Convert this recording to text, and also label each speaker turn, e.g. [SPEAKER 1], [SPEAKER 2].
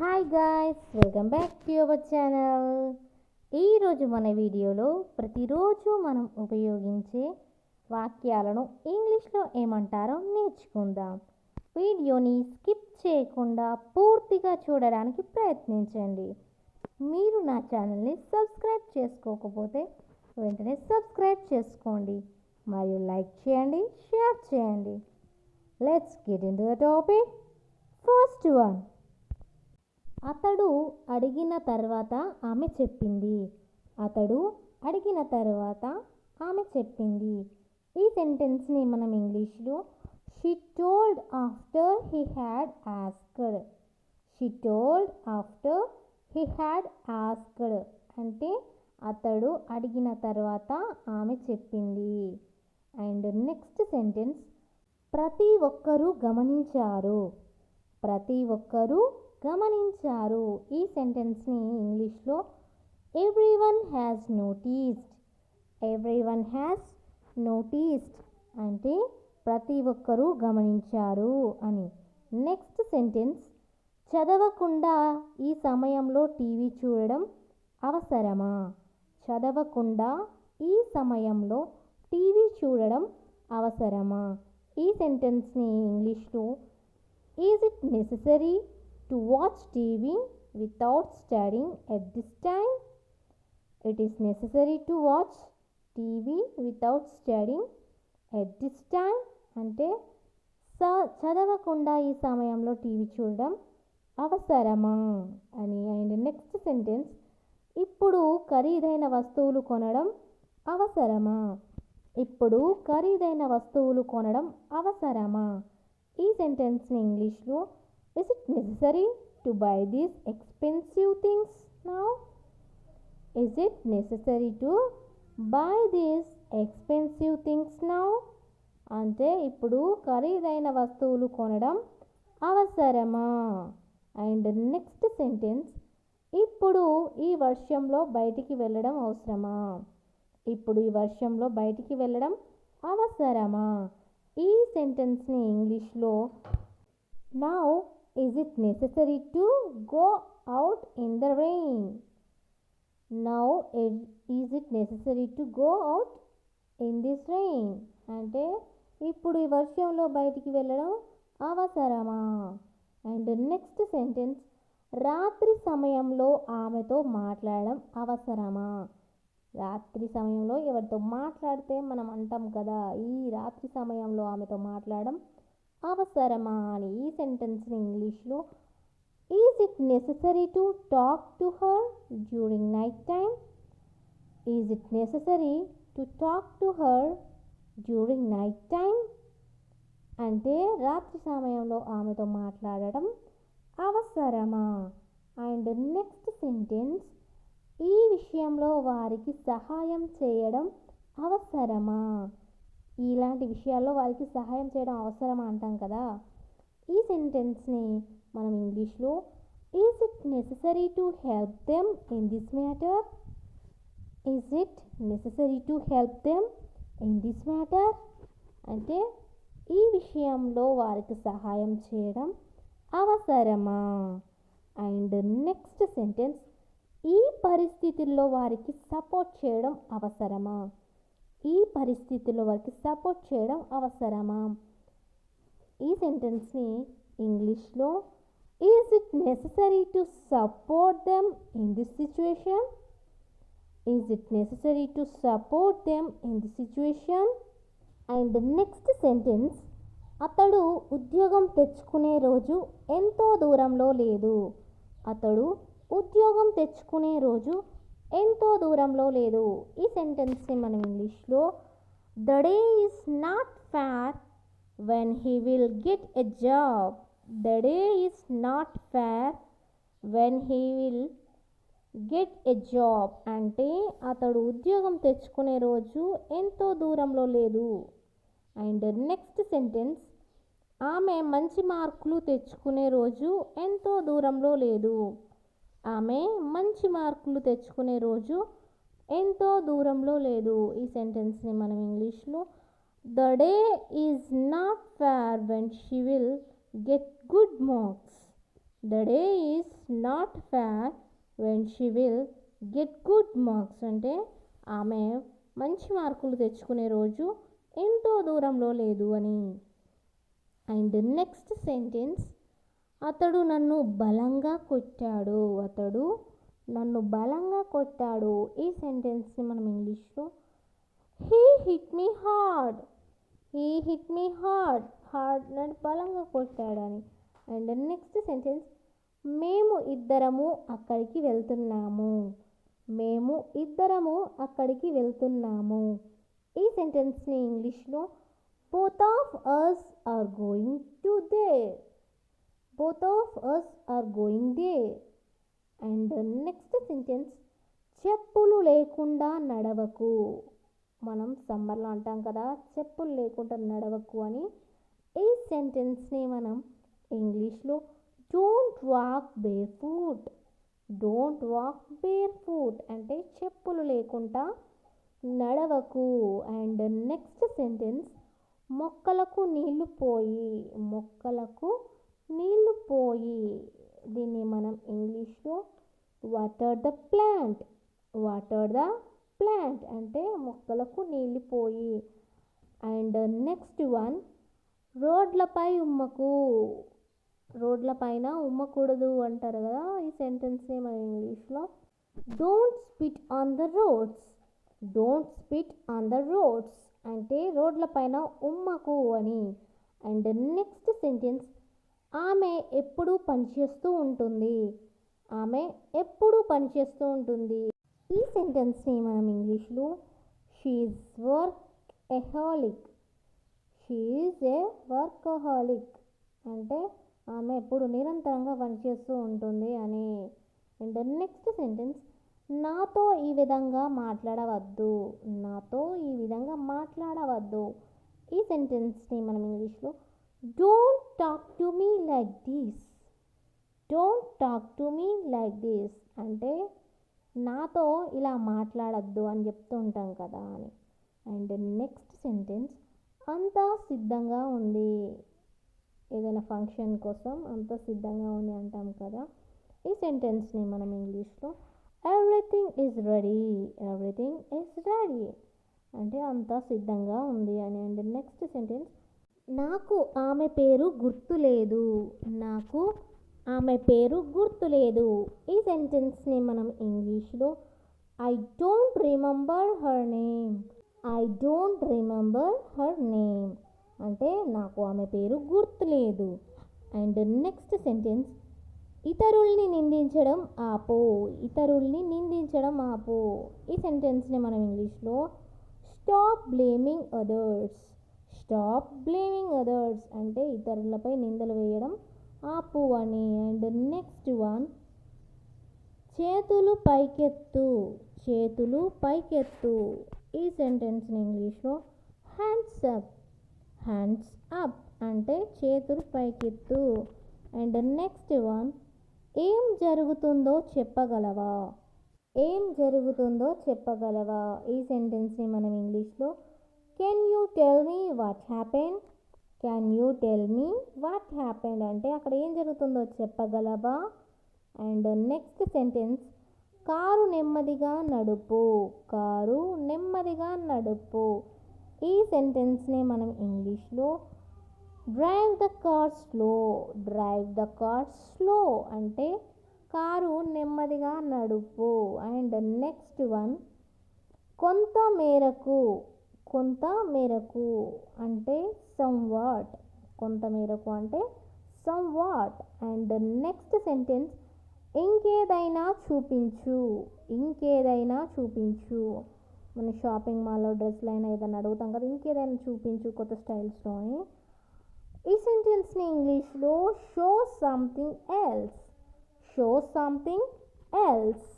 [SPEAKER 1] Hi guys welcome back to our channel ఈరోజు మన వీడియోలో ప్రతిరోజు మనం ఉపయోగించే వాక్యాలను ఇంగ్లీష్లో ఏమంటారో నేర్చుకుందాం. వీడియోని స్కిప్ చేయకుండా పూర్తిగా చూడడానికి ప్రయత్నించండి. మీరు నా ఛానల్ని సబ్స్క్రైబ్ చేసుకోకపోతే వెంటనే సబ్స్క్రైబ్ చేసుకోండి. మరియు లైక్ చేయండి షేర్ చేయండి. Let's get in the topic first one అతడు అడిగిన తర్వాత ఆమె చెప్పింది. అతడు అడిగిన తర్వాత ఆమె చెప్పింది. ఈ సెంటెన్స్ని మనం ఇంగ్లీష్లో she told after he had asked she told after he had asked అంటే అతడు అడిగిన తర్వాత ఆమె చెప్పింది. అండ్ నెక్స్ట్ సెంటెన్స్ ప్రతి ఒక్కరూ గమనించారు. ప్రతి ఒక్కరూ గమనించారు. ఈ సెంటెన్స్ని ఇంగ్లీష్లో everyone has noticed. Everyone has noticed అంటే ప్రతి ఒక్కరూ గమనించారు అని. నెక్స్ట్ సెంటెన్స్ చదవకుండా ఈ సమయంలో టీవీ చూడడం అవసరమా? చదవకుండా ఈ సమయంలో టీవీ చూడడం అవసరమా? ఈ సెంటెన్స్ని ఇంగ్లీష్లో is it necessary to watch TV without studying at this time it is necessary to watch TV without studying at this time అంటే స చదవకుండా ఈ సమయంలో టీవీ చూడడం అవసరమా? అని అండ్ నెక్స్ట్ సెంటెన్స్ ఇప్పుడు ఖరీదైన వస్తువులు కొనడం అవసరమా? ఇప్పుడు ఖరీదైన వస్తువులు కొనడం అవసరమా? ఈ సెంటెన్స్ని ఇంగ్లీష్లో is it necessary to buy these expensive things now is it necessary to buy these expensive things now అంటే ఇప్పుడు ఖరీదైన వస్తువులు కొనడం అవసరమా? అండ్ నెక్స్ట్ సెంటెన్స్ ఇప్పుడు ఈ వర్షంలో బయటికి వెళ్ళడం అవసరమా? ఇప్పుడు ఈ వర్షంలో బయటికి వెళ్ళడం అవసరమా? ఈ సెంటెన్స్ని ఇంగ్లీష్లో now is it necessary to go out in the rain now is it necessary to go out in this rain అంటే ఇప్పుడు ఈ వర్షంలో బయటికి వెళ్ళడం అవసరమా? అండ్ నెక్స్ట్ సెంటెన్స్ రాత్రి సమయంలో ఆమెతో మాట్లాడడం అవసరమా? రాత్రి సమయంలో ఎవరితో మాట్లాడితే మనం అంటాం కదా ఈ రాత్రి సమయంలో ఆమెతో మాట్లాడడం అవసరమా అని ఈ సెంటెన్స్ని ఇంగ్లీష్లో is it necessary to talk to her during night time is it necessary to talk to her during night time అంటే రాత్రి సమయంలో ఆమెతో మాట్లాడటం అవసరమా? అండ్ నెక్స్ట్ సెంటెన్స్ ఈ విషయంలో వారికి సహాయం చేయడం అవసరమా? ఇలాంటి విషయాల్లో వారికి సహాయం చేయడం అవసరం అంటాం కదా? ఈ సెంటెన్స్ని మనం ఇంగ్లీష్లో is it necessary to help them in this matter is it necessary to help them in this matter అంటే ఈ విషయంలో వారికి సహాయం చేయడం అవసరమా? అండ్ నెక్స్ట్ సెంటెన్స్ ఈ పరిస్థితుల్లో వారికి సపోర్ట్ చేయడం అవసరమా? ఈ పరిస్థితుల వారికి సపోర్ట్ చేయడం అవసరమా? ఈ సెంటెన్స్ని ఇంగ్లీష్లో is it necessary to support them in this situation is it necessary to support them in the situation and next sentence అతడు ఉద్యోగం తెచ్చుకునే రోజు ఎంతో దూరంలో లేదు. అతడు ఉద్యోగం తెచ్చుకునే రోజు ఎంతో దూరంలో లేదు. ఈ సెంటెన్స్ని మనం ఇంగ్లీష్లో the day is not fair when he will get a job the day is not fair when he will get a job అంటే అతడు ఉద్యోగం తెచ్చుకునే రోజు ఎంతో దూరంలో లేదు. అండ్ నెక్స్ట్ సెంటెన్స్ ఆమె మంచి మార్కులు తెచ్చుకునే రోజు ఎంతో దూరంలో లేదు. ఆమె మంచి మార్కులు తెచ్చుకునే రోజు ఎంతో దూరంలో లేదు. ఈ సెంటెన్స్ని మనం ఇంగ్లీష్లో the day is not fair when she will get good marks. The day is not fair when she will get good marks. అంటే ఆమె మంచి మార్కులు తెచ్చుకునే రోజు ఎంతో దూరంలో లేదు అని. అండ్ నెక్స్ట్ సెంటెన్స్ అతడు నన్ను బలంగా కొట్టాడు. అతడు నన్ను బలంగా కొట్టాడు. ఈ సెంటెన్స్ని మనం ఇంగ్లీష్లో he hit me hard he hit me hard hard నన్ను బలంగా కొట్టాడని అండ్ నెక్స్ట్ సెంటెన్స్ మేము ఇద్దరము అక్కడికి వెళ్తున్నాము. మేము ఇద్దరము అక్కడికి వెళ్తున్నాము. ఈ సెంటెన్స్ని ఇంగ్లీష్లో both of us are going to there both of us are going there and next sentence చెప్పులు లేకుండా నడవకు. మనం సమ్మర్లో అంటాం కదా చెప్పులు లేకుండా నడవకు అని. ఈ సెంటెన్స్ని మనం ఇంగ్లీష్లో don't walk barefoot don't walk barefoot అంటే చెప్పులు లేకుండా నడవకు. అండ్ నెక్స్ట్ సెంటెన్స్ మొక్కలకు నీళ్ళు పోయి మొక్కలకు నీళ్ళు పోయి దీన్ని మనం ఇంగ్లీష్లో water the plant water the plant అంటే మొక్కలకు నీళ్ళు పోయి. అండ్ నెక్స్ట్ వన్ రోడ్లపై ఉమ్మకు రోడ్ల పైన ఉమ్మకూడదు అంటారు కదా ఈ సెంటెన్స్ని మన ఇంగ్లీష్లో. Don't spit on the roads don't spit on the roads అంటే రోడ్ల పైన ఉమ్మకు అని. అండ్ నెక్స్ట్ సెంటెన్స్ ఆమె ఎప్పుడూ పనిచేస్తూ ఉంటుంది. ఆమె ఎప్పుడూ పనిచేస్తూ ఉంటుంది. ఈ సెంటెన్స్ని మనం ఇంగ్లీష్లో she's workaholic. She's a workaholic. అంటే ఆమె ఎప్పుడు నిరంతరంగా పనిచేస్తూ ఉంటుంది అని. అండ్ నెక్స్ట్ సెంటెన్స్ నాతో ఈ విధంగా మాట్లాడవద్దు. నాతో ఈ విధంగా మాట్లాడవద్దు. ఈ సెంటెన్స్ని మనం ఇంగ్లీష్లో don't talk to me like this don't talk to me like this అంటే నాతో ఇలా మాట్లాడద్దు అని చెప్తూ ఉంటాం కదా అని. అండ్ నెక్స్ట్ సెంటెన్స్ అంతా సిద్ధంగా ఉంది. ఏదైనా ఫంక్షన్ కోసం అంతా సిద్ధంగా ఉంది అంటాం కదా. ఈ సెంటెన్స్ని మనం ఇంగ్లీష్లో everything is ready everything is ready అంటే అంతా సిద్ధంగా ఉంది అని. అండ్ నెక్స్ట్ సెంటెన్స్ నాకు ఆమె పేరు గుర్తులేదు నాకు ఆమె పేరు గుర్తులేదు ఈ సెంటెన్స్ని మనం ఇంగ్లీష్లో I don't remember her name. I don't remember her name. అంటే నాకు ఆమె పేరు గుర్తులేదు అండ్ నెక్స్ట్ సెంటెన్స్ ఇతరుల్ని నిందించడం ఆపో. ఇతరుల్ని నిందించడం ఆపో. ఈ సెంటెన్స్ని మనం ఇంగ్లీష్లో stop blaming others. Stop blaming others అంటే ఇతరులపై నిందలు వేయడం. ఆపు అని. అండ్ నెక్స్ట్ వన్ చేతులు పైకెత్తు. చేతులు పైకెత్తు. ఈ సెంటెన్స్ని ఇంగ్లీష్లో హ్యాండ్స్ అప్ హ్యాండ్స్ అప్ అంటే చేతులు పైకెత్తు. అండ్ నెక్స్ట్ వన్ ఏం జరుగుతుందో చెప్పగలవా? ఏం జరుగుతుందో చెప్పగలవా? ఈ సెంటెన్స్ని మనం ఇంగ్లీష్లో can you tell me what happen can you tell me what happened అంటే అక్కడ ఏం జరుగుతుందో చెప్పగలవా? అండ్ నెక్స్ట్ సెంటెన్స్ కారు నెమ్మదిగా నడుపు. కారు నెమ్మదిగా నడుపు. ఈ సెంటెన్స్ని మనం ఇంగ్లీష్లో drive the car slow drive the car slow అంటే కారు నెమ్మదిగా నడుపు. అండ్ నెక్స్ట్ వన్ కొంత మేరకు కొంత మేరకు అంటే సమ్ వాట్ కొంత మేరకు అంటే somewhat and next sentence ఇంకేదైనా చూపించు ఇంకేదైనా చూపించు. మన షాపింగ్ మాల్లో డ్రెస్లు అయినా ఏదైనా అడుగుతాం కదా ఇంకేదైనా చూపించు కొత్త స్టైల్స్లో అని ఈ సెంటెన్స్ని ఇంగ్లీష్లో show something else show something else